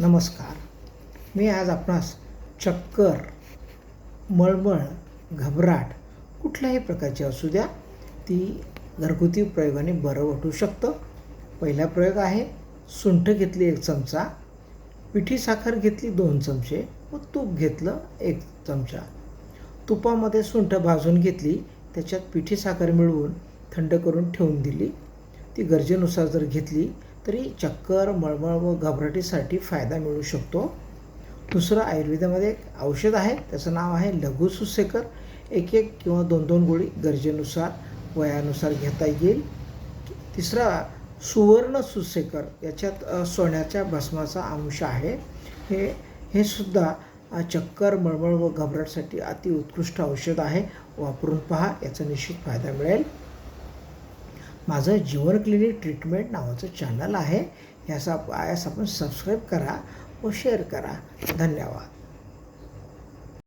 नमस्कार. मी आज आपणास चक्कर मळमळ घबराट कुठल्याही प्रकारची असू द्या ती घरगुती प्रयोगाने बरं वाटू शकतं. पहिला प्रयोग आहे सुंठ घेतली एक चमचा पिठी साखर घेतली दोन चमचे व तूप घेतलं एक चमचा. तुपामध्ये सुंठ भाजून घेतली त्याच्यात पिठी साखर मिळवून थंड करून ठेवून दिली. ती गरजेनुसार जर घेतली तरी चक्कर मळमळ व घबराटीसाठी फायदा मिळू शकतो. दुसरं आयुर्वेदामध्ये एक औषध आहे त्याचं नाव आहे लघु सुसेकर. एक एक किंवा दोन दोन गोळी गरजेनुसार वयानुसार घेता येईल. तिसरा सुवर्ण सुसेकर. याच्यात सोन्याच्या भस्माचा अंश आहे. हे हे सुद्धा चक्कर मळमळ व घबराटसाठी अति उत्कृष्ट औषध आहे. वापरून पहा याचा निश्चित फायदा मिळेल. माझं जीवन क्लिनिक ट्रीटमेंट नावाचं चॅनल आहे. याचा यास आपण सबस्क्राईब करा व शेअर करा. धन्यवाद.